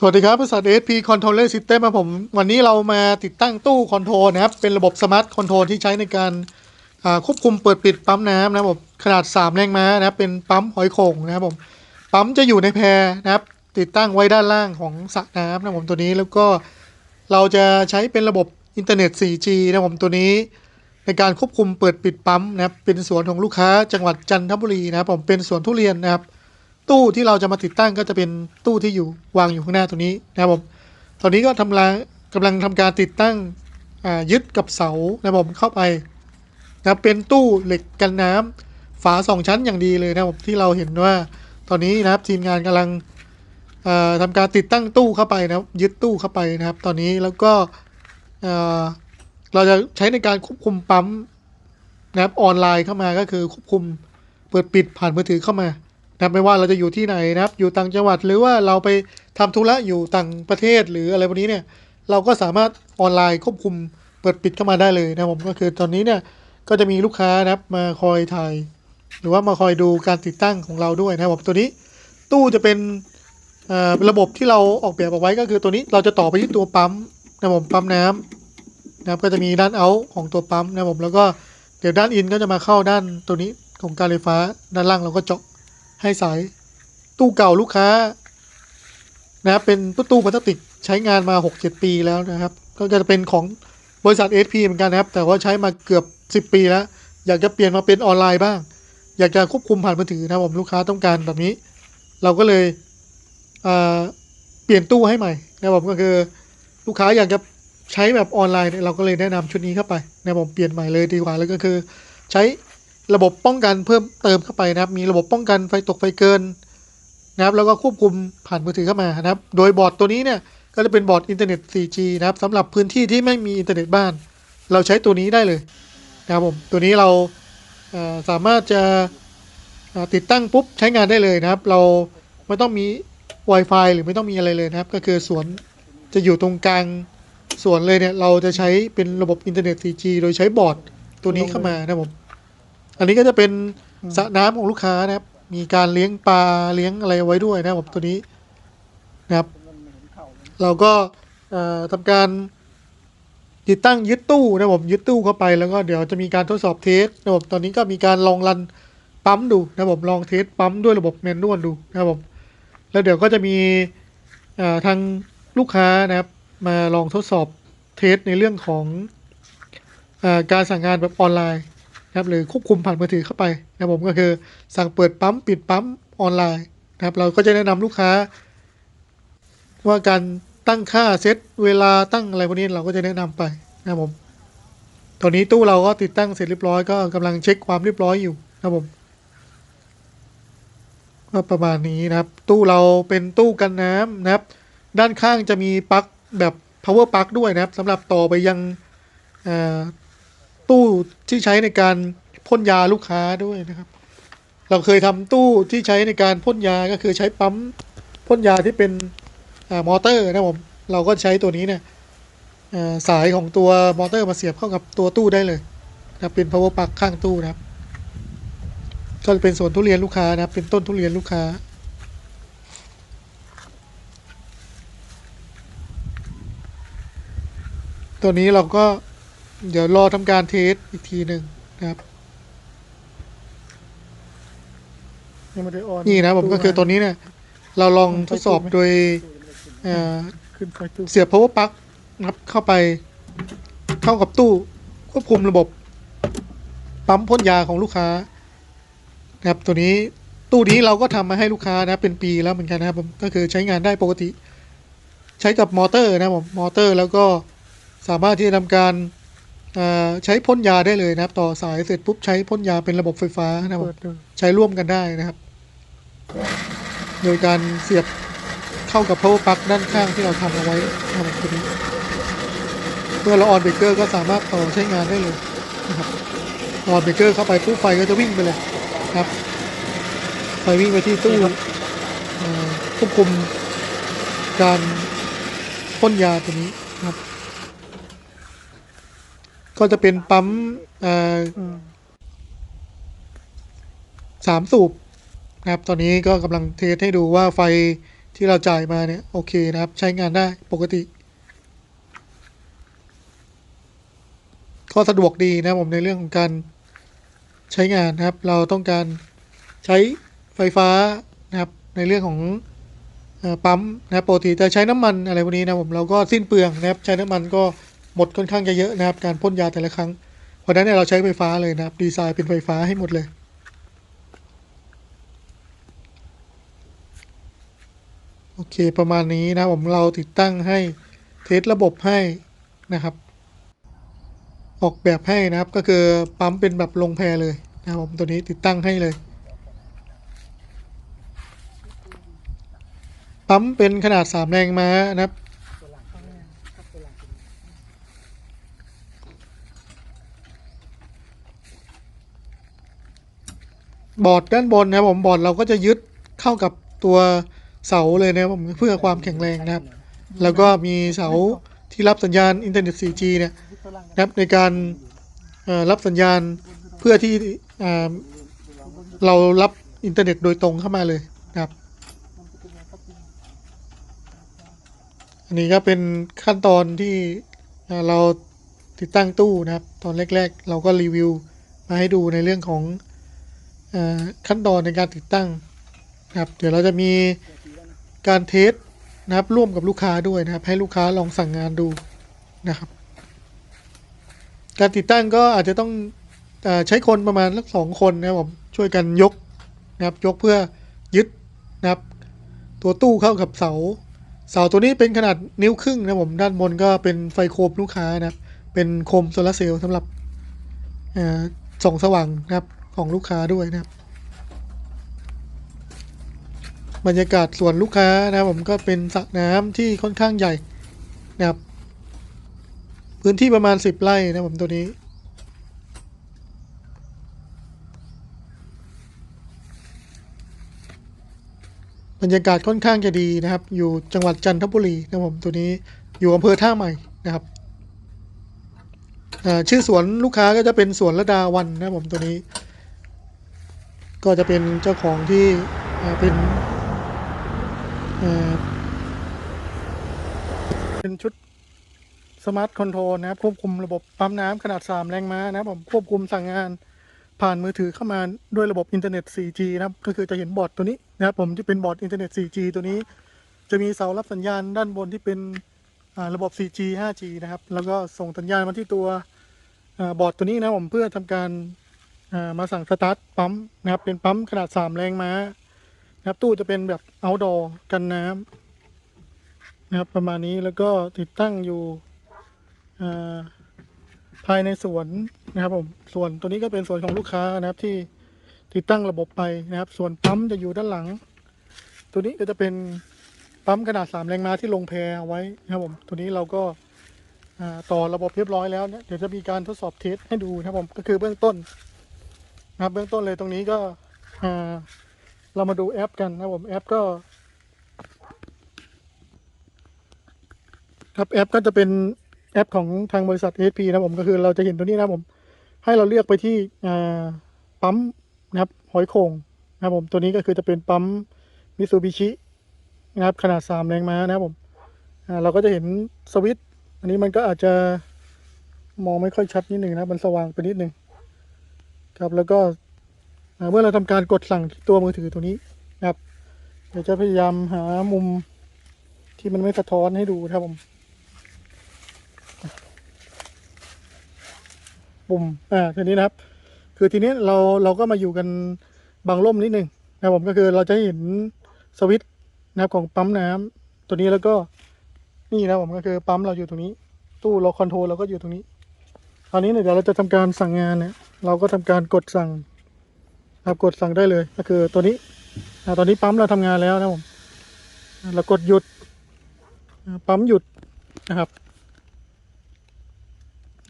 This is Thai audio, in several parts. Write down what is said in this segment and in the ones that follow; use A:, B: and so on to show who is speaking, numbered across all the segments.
A: สวัสดีครับบริษัท SP Controller System ครับผม วันนี้เรามาติดตั้งตู้คอนโทรลนะครับ เป็นระบบสมาร์ทคอนโทรลที่ใช้ในการควบคุมเปิดปิดปั๊มน้ำนะครับผมขนาด 3 แรงม้านะครับ เป็นปั๊มหอยโข่งนะครับผม ปั๊มจะอยู่ในแพรนะครับ ติดตั้งไว้ด้านล่างของสระน้ำนะครับผมตัวนี้แล้วก็เราจะใช้เป็นระบบอินเทอร์เน็ต 4G นะครับผมตัวนี้ ในการควบคุมเปิดปิดปั๊มนะครับเป็นสวนของลูกค้าจังหวัดจันทบุรีนะครับผมเป็นสวนทุเรียนนะครับ ตู้ที่เราจะมาติดตั้งก็จะเป็นตู้ที่อยู่วางอยู่ข้างหน้าตรงนี้นะครับผมตอนนี้ก็ทำลางกำลังทำการติดตั้งยึดกับเสานะครับผมเข้าไปนะครับเป็นตู้เหล็กกันน้ำฝาสองชั้นอย่างดีเลยนะครับผมที่เราเห็นว่าตอนนี้นะครับทีมงานกำลังทำการติดตั้งตู้เข้าไปนะครับยึดตู้เข้าไปนะครับ ตอนนี้แล้วก็เอ่อเราจะใช้ในการควบคุมปั๊มนะครับออนไลน์เข้ามาก็คือควบคุมเปิดปิดผ่านมือถือเข้ามา นะไม่ว่าเราจะอยู่ที่ไหนนะครับ อยู่ต่างจังหวัดหรือว่าเราไปทำธุระอยู่ต่างประเทศหรืออะไรพวกนี้เนี่ย เราก็สามารถออนไลน์ควบคุมเปิดปิดเข้ามาได้เลยนะครับผมก็คือตอนนี้เนี่ยก็จะมีลูกค้านะครับมาคอยถ่าย หรือว่ามาคอยดูการติดตั้งของเราด้วยนะครับผมตัวนี้ตู้จะเป็นเอ่อระบบที่เราออกแบบเอาไว้ก็คือตัวนี้เราจะต่อไปที่ตัวปั๊มนะครับผมปั๊มน้ำนะครับก็จะมีด้านเอาของตัวปั๊มนะครับผมแล้วก็เดี๋ยวด้านอินก็จะมาเข้าด้านตัวนี้ของการไฟฟ้าด้านล่างเราก็เจาะ ให้สายตู้เก่าลูกค้า นะครับเป็นตู้พลาสติกใช้งานมา 6-7 ปีแล้วนะครับ ก็จะเป็นของบริษัท SP เหมือนกันนะครับ แต่ว่าใช้มาเกือบ 10 ปีแล้ว อยากจะเปลี่ยนมาเป็นออนไลน์บ้าง อยากจะควบคุมผ่านมือถือนะครับผมลูกค้าต้องการแบบนี้ เราก็เลยเเปลี่ยนตู้ให้ใหม่นะครับผมก็คือลูกค้าอยากจะใช้แบบออนไลน์เนี่ยเราก็เลยแนะนำชุดนี้เข้าไปนะผมเปลี่ยนใหม่เลยดีกว่าแล้วก็คือ ใช้ ระบบป้องกันเพิ่มเติมเข้าไปนะครับ มีระบบป้องกันไฟตกไฟเกินนะครับ แล้วก็ควบคุมผ่านมือถือเข้ามานะครับ โดยบอร์ดตัวนี้เนี่ยก็จะเป็นบอร์ดอินเทอร์เน็ต 4G นะครับสำหรับพื้นที่ที่ไม่มีอินเทอร์เน็ตบ้าน เราใช้ตัวนี้ได้เลยนะครับผม ตัวนี้เราสามารถจะติดตั้งปุ๊บใช้งานได้เลยนะครับ เราไม่ต้องมี Wi-Fi หรือไม่ต้องมีอะไรเลยนะครับ ก็คือสวนจะอยู่ตรงกลางสวนเลยเนี่ยเราจะใช้เป็นระบบอินเทอร์เน็ต 4G โดยใช้บอร์ดตัวนี้เข้ามานะครับผม อันนี้ก็จะเป็นสระน้ำของลูกค้านะครับ มีการเลี้ยงปลาเลี้ยงอะไรไว้ด้วยนะครับผมตัวนี้นะครับ เราก็เอ่อทำการติดตั้งยึดตู้นะครับผมยึดตู้เข้าไปแล้วก็เดี๋ยวจะมีการทดสอบเทสนะครับผมตอนนี้ก็มีการลองรันปั๊มดูนะครับผมลองเทสปั๊มด้วยระบบแมนนวลดูนะครับผมแล้วเดี๋ยวก็จะมีเอ่อทางลูกค้านะครับ มาลองทดสอบเทสในเรื่องของเออการสั่งงานแบบออนไลน์ นะครับหรือควบคุมผ่านมือถือเข้าไปนะผมก็คือสั่งเปิดปั๊มปิดปั๊มออนไลน์นะครับเราก็จะแนะนำลูกค้า ว่าการตั้งค่าเซตเวลาตั้งอะไรพวกนี้เราก็จะแนะนำไปนะครับผมตอนนี้ตู้เราก็ติดตั้งเสร็จเรียบร้อยก็กำลังเช็คความเรียบร้อยอยู่นะครับผมก็ประมาณนี้นะครับ ตู้เราเป็นตู้กันน้ำนะครับ ด้านข้างจะมีปลั๊กแบบ power plug ด้วยนะครับสำหรับต่อไปยังอ่อ ตู้ที่ใช้ในการพ่นยาลูกค้าด้วยนะครับ เราเคยทำตู้ที่ใช้ในการพ่นยาก็คือใช้ปั๊มพ่นยาที่เป็นอมอเตอร์นะครับผมเราก็ใช้ตัวนี้เนี่ยสายของตัวมอเตอร์มาเสียบเข้ากับตัวตู้ได้เลยนะเป็น power plug ข้างตู้นะครับ ก็เป็นส่วนทุเรียนลูกค้านะเป็นต้นทุเรียนลูกค้าตัวนี้เราก็ เดี๋ยวรอทำการเทสอีกทีหนึ่งนะครับ
B: ยังไม่ได้ออน
A: นี่นะผมก็คือตัวนี้เนี่ย เราลองทดสอบโดยเอ่อ
B: ขึ้นไฟตู้
A: เสียบ power plug นะครับเข้าไปเข้ากับตู้ควบคุมระบบ ปั๊มพ่นยาของลูกค้า นะครับ ตัวนี้ตู้นี้เราก็ทำมาให้ลูกค้านะเป็นปีแล้วเหมือนกันนะครับผมก็คือใช้งานได้ปกติ ใช้กับมอเตอร์นะครับผมมอเตอร์แล้วก็สามารถที่จะทำการเอ่อ ใช้พ่นยาได้เลยนะครับ ต่อสายเสร็จปุ๊บใช้พ่นยาเป็นระบบไฟฟ้านะครับผม
B: เปิดดู
A: ใช้ร่วมกันได้นะครับ โดยการเสียบเข้ากับ power plug ด้านข้างที่เราทำเอาไว้นะครับตัวนี้เมื่อเราออนเบรกเกอร์ก็สามารถต่อใช้งานได้เลยนะครับออนเบรกเกอร์เข้าไปปุ๊บไฟก็จะวิ่งไปเลยนะครับไฟวิ่งไปที่ตู้เอ่อควบคุมการพ่นยาตัวนี้นะครับ ก็จะเป็นปั๊มสามสูบนะครับ ตอนนี้ก็กำลังเทสให้ดูว่าไฟที่เราจ่ายมาเนี่ย โอเคนะครับ ใช้งานได้ปกติ ก็สะดวกดีนะผมในเรื่องของการใช้งานนะครับ เราต้องการใช้ไฟฟ้านะครับ ในเรื่องของปั๊มนะปกติจะใช้น้ำมันอะไรพวกนี้นะผมเราก็สิ้นเปลืองนะครับ ใช้น้ำมันก็ หมดค่อนข้างจะเยอะนะครับ การพ่นยาแต่ละครั้ง เพราะนั้นเนี่ยเราใช้ไฟฟ้าเลยนะครับ ดีไซน์เป็นไฟฟ้าให้หมดเลย โอเคประมาณนี้นะครับผมเราติดตั้งให้เทสระบบให้นะครับ ออกแบบให้นะครับก็คือปั๊มเป็นแบบลงแพรเลยนะครับผมตัวนี้ติดตั้งให้เลยปั๊มเป็นขนาด 3 แรงม้านะครับ บอร์ดด้านบนนะผมบอร์ดเราก็จะยึดเข้ากับตัวเสาเลยนะผมเพื่อความแข็งแรงนะครับ แล้วก็มีเสาที่รับสัญญาณอินเทอร์เน็ต 4G เนี่ยนะครับในการรับสัญญาณเพื่อที่เรารับอินเทอร์เน็ตโดยตรงเข้ามาเลยนะครับ อันนี้ก็เป็นขั้นตอนที่เราติดตั้งตู้นะครับ ตอนแรก ๆ เราก็รีวิวมาให้ดูในเรื่องของ ขั้นตอนในการติดตั้งนะครับเดี๋ยวเราจะมีการเทสนะครับร่วมกับลูกค้าด้วยนะครับ ให้ลูกค้าลองสั่งงานดูนะครับ การติดตั้งก็อาจจะต้องอใช้คนประมาณสักสองคนนะครับผมช่วยกันยกนะครับยกเพื่อยึดนะครับ ตัวตู้เข้ากับเสา เสาตัวนี้เป็นขนาดนิ้วครึ่งนะผมด้านบนก็เป็นไฟโคมลูกค้านะครับ เป็นโคมโซลาร์เซลล์สำหรับส่องสว่างนะครับ ของลูกค้าด้วยนะครับ บรรยากาศสวนลูกค้านะผมก็เป็นสระน้ำที่ค่อนข้างใหญ่นะครับ พื้นที่ประมาณ10ไร่นะผมตัวนี้บรรยากาศค่อนข้างจะดีนะครับ อยู่จังหวัดจันทบุรีนะผมตัวนี้อยู่อำเภอท่าใหม่นะครับชื่อสวนลูกค้าก็จะเป็นสวนระดาวันนะผมตัวนี้ ก็จะเป็นเจ้าของที่เป็นเเป็นชุดสมาร์ทคอนโทรลนะครับ ควบคุมระบบปั๊มน้ำขนาด 3 แรงม้านะครับผมควบคุมสั่งงานผ่านมือถือเข้ามาด้วยระบบอินเทอร์เน็ต 4G นะครับ ก็คือจะเห็นบอร์ดตัวนี้นะครับผมที่เป็นบอร์ดอินเทอร์เน็ต 4G ตัวนี้ จะมีเสารับสัญญาณด้านบนที่เป็นระบบ 4G 5G นะครับ แล้วก็ส่งสัญญาณมาที่ตัวอบอร์ดตัวนี้นะครับผมเพื่อทำการ มาสั่งสตาร์ทปั๊มนะครับ เป็นปั๊มขนาด3แรงม้านะครับตู้จะเป็นแบบ outdoor กันน้ำนะครับ ประมาณนี้แล้วก็ติดตั้งอยู่ภายในสวนนะครับผมส่วนตัวนี้ก็เป็นส่วนของลูกค้านะครับที่ติดตั้งระบบไปนะครับ ส่วนปั๊มจะอยู่ด้านหลัง ตัวนี้ก็จะเป็นปั๊มขนาด3แรงม้าที่ลงแพไว้นะครับผมตัวนี้เราก็ต่อระบบเรียบร้อยแล้วเนี่ยเดี๋ยวจะมีการทดสอบเทสให้ดูนะครับผมก็คือเบื้องต้น นะครับเบื้องต้นเลยตรงนี้ก็อ่าเรามาดูแอปกันนะผมแอปก็ ครับแอปก็จะเป็นแอปของทางบริษัท ASP นะผมก็คือเราจะเห็นตัวนี้นะผม ให้เราเลือกไปที่อ่าปั๊มนะครับหอยโข่งนะครับผมตัวนี้ก็คือจะเป็นปั๊มมิซูบิชินะครับขนาด 3 แรงม้านะครับผมอ่าเราก็จะเห็นสวิตช์อันนี้มันก็อาจจะมองไม่ค่อยชัดนิดหนึ่งนะมันสว่างไปนิดหนึ่ง ครับ แล้วก็เมื่อเราทำการกดสั่งที่ตัวมือถือตัวนี้นะครับเดี๋ยวจะพยายามหามุมที่มันไม่สะท้อนให้ดูครับผมปุ่มอ่าทีนี้นะครับ คือทีนี้เราเราก็มาอยู่กันบางร่มนิดนึงนะครับผมก็คือเราจะเห็นสวิตช์นะครับของปั๊มน้ำตัวนี้แล้วก็นี่นะครับผมก็คือปั๊มเราอยู่ตรงนี้ ตู้เราคอนโทรลเราก็อยู่ตรงนี้คราวนี้เนี่ยเดี๋ยวเราจะทำการสั่งงานเนี่ย เราก็ทำการกดสั่งครับกดสั่งได้เลย ก็คือตัวนี้อ่าตอนนี้ปั๊มเราทำงานแล้วนะครับผมเรากดหยุด ปั๊มหยุดนะครับ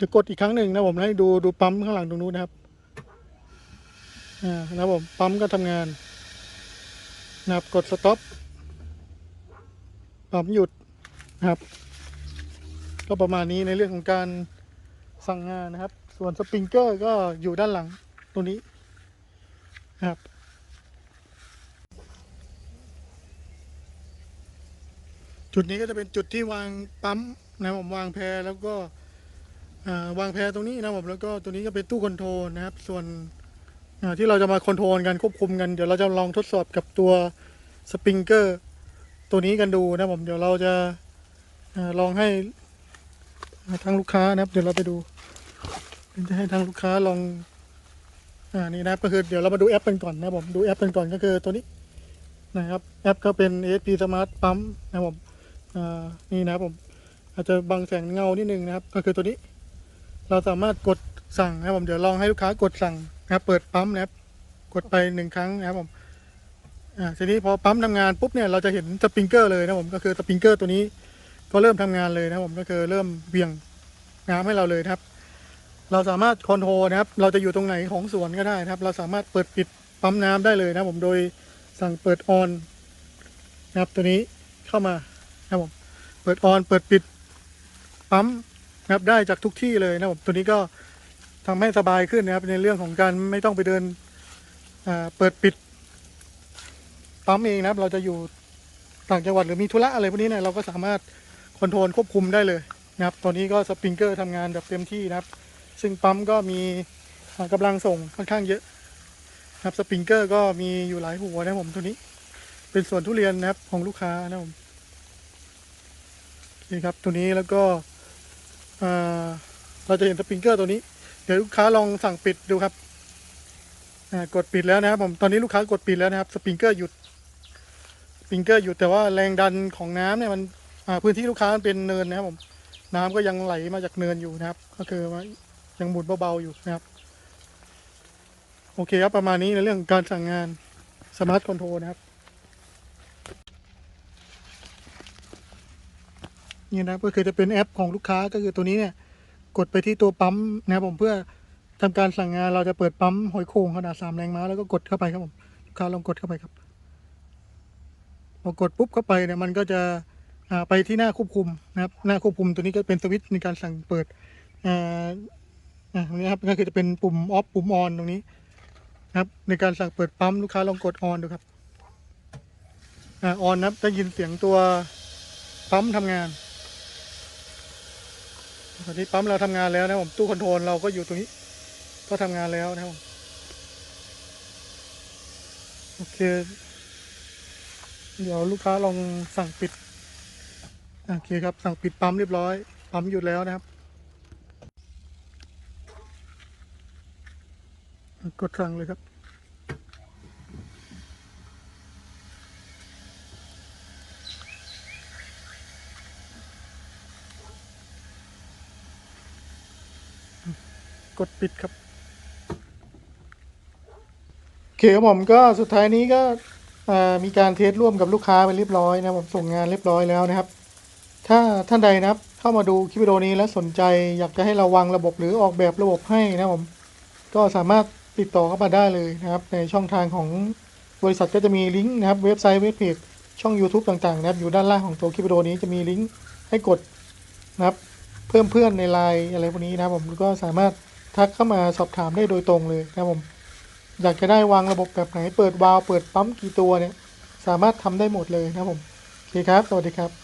A: จะกดอีกครั้งหนึ่งนะผมให้ดูดูปั๊มข้างหลังตรงนู้นนะครับอ่านะครับผมปั๊มก็ทำงานนะครับกดสต็อปปั๊มหยุดนะครับ ก็ประมาณนี้ในเรื่องของการสั่งงานนะครับ ส่วนสปริงเกอร์ก็อยู่ด้านหลังตรงนี้นะครับ
B: จุดนี้ก็จะเป็นจุดที่วางปั๊มนะผมวางแพรแล้วก็วางแพรตรงนี้นะผมแล้วก็ตัวนี้ก็เป็นตู้คอนโทรลนะครับ ส่วนที่เราจะมาคอนโทรลกันควบคุมกันเดี๋ยวเราจะลองทดสอบกับตัวสปริงเกอร์ตัวนี้กันดูนะผมเดี๋ยวเราจะลองให้ทางลูกค้านะครับ เดี๋ยวเราไปดู จะให้ทางลูกค้าลอง อ่า นี่นะครับก็คือเดี๋ยวเรามาดูแอปกันก่อนนะครับผม ดูแอปกันก่อนก็คือตัวนี้ นะครับ แอปก็เป็น ASP Smart Pump นะครับผม อ่า นี่นะครับผม อาจจะบังแสงเงานิดนึงนะครับ ก็คือตัวนี้ เราสามารถกดสั่งนะครับผม เดี๋ยวลองให้ลูกค้ากดสั่งนะครับ เปิดปั๊มนะครับ กดไปหนึ่งครั้งนะครับผม อ่า ทีนี้พอปั๊มทำงานปุ๊บเนี่ย เราจะเห็นสปริงเกอร์เลยนะครับผม ก็คือสปริงเกอร์ตัวนี้ ก็เริ่มทำงานเลยนะครับผม ก็คือเริ่มเบี่ยงน้ำให้เราเลยครับ เราสามารถคอนโทรลนะครับ เราจะอยู่ตรงไหนของสวนก็ได้นะครับ เราสามารถเปิดปิดปั๊มน้ำได้เลยนะผมโดยสั่งเปิดออนนะครับตัวนี้เข้ามานะผมเปิดออนเปิดปิดปั๊มนะครับได้จากทุกที่เลยนะผมตัวนี้ก็ทำให้สบายขึ้นนะครับ ในเรื่องของการไม่ต้องไปเดินเปิดปิดปั๊มเองนะครับ เราจะอยู่ต่างจังหวัดหรือมีธุระอะไรพวกนี้เนี่ยเราก็สามารถคอนโทรลควบคุมได้เลยนะครับตัวนี้ก็สปริงเกอร์ทำงานแบบเต็มที่นะครับ ซึ่งปั๊มก็มีอ่ากำลังส่งค่อนข้างเยอะครับสปริงเกอร์ก็มีอยู่หลายหัวนะผมตัวนี้ เป็นส่วนทุเรียนนะครับของลูกค้านะครับผมนี่ครับตัวนี้แล้วก็เราจะเห็นสปริงเกอร์ตัวนี้ เดี๋ยวลูกค้าลองสั่งปิดดูครับกดปิดแล้วนะครับผมตอนนี้ลูกค้ากดปิดแล้วนะครับสปริงเกอร์หยุดสปริงเกอร์หยุดแต่ว่าแรงดันของน้ำเนี่ยมันพื้นที่ลูกค้ามันเป็นเนินนะครับผมน้ำก็ยังไหลมาจากเนินอยู่นะครับ ก็คือว่า ยังหมุนเบาๆอยู่นะครับ โอเคครับประมาณนี้ในเรื่องการสั่งงานสมาร์ทคอนโทรนะครับ นี่นะก็คือจะเป็นแอปของลูกค้าก็คือตัวนี้เนี่ย กดไปที่ตัวปั๊มนะครับผมเพื่อทำการสั่งงานเราจะเปิดปั๊มหอยโข่งขนาดสามแรงม้าแล้วก็กดเข้าไปครับผมลูกค้าลองกดเข้าไปครับพอกดปุ๊บเข้าไปเนี่ยมันก็จะไปที่หน้าควบคุมนะครับ หน้าควบคุมตัวนี้ก็เป็นสวิตช์ในการสั่งเปิดอ่า ตรงนี้ครับก็คือจะเป็นปุ่มออฟปุ่มออนตรงนี้นะครับ ในการสั่งเปิดปั๊มลูกค้าลองกดออนดูครับออนนะครับได้ยินเสียงตัวปั๊มทำงานตอนนี้ปั๊มเราทำงานแล้วนะครับผมตู้คอนโทรลเราก็อยู่ตรงนี้ ก็ทำงานแล้วนะครับโอเค เดี๋ยวลูกค้าลองสั่งปิดโอเคครับสั่งปิดปั๊มเรียบร้อย ปั๊มหยุดแล้วนะครับ กดสั่งเลยครับ กดปิดครับ โอเคครับผมก็สุดท้ายนี้ก็มีการเทสร่วมกับลูกค้าไปเรียบร้อยนะครับผมส่งงานเรียบร้อยแล้วนะครับ ถ้าท่านใดนะครับ เข้ามาดูคลิปวิดีโอนี้แล้วสนใจอยากจะให้เราวางระบบหรือออกแบบระบบให้นะครับผมก็สามารถ ติดต่อเข้ามาได้เลยนะครับ ในช่องทางของบริษัทก็จะมีลิงก์นะครับเว็บไซต์เว็บเพจช่อง YouTube ต่างๆนะครับอยู่ด้านล่างของตัวคลิปวิดีโอนี้จะมีลิงก์ให้กดนะครับเพิ่มเพื่อนในไลน์อะไรพวกนี้นะครับผมก็สามารถทักเข้ามาสอบถามได้โดยตรงเลยนะครับผมอยากจะได้วางระบบแบบไหนเปิดวาล์วเปิดปั๊มกี่ตัวเนี่ยสามารถทำได้หมดเลยนะครับผมโอเคครับ สวัสดีครับ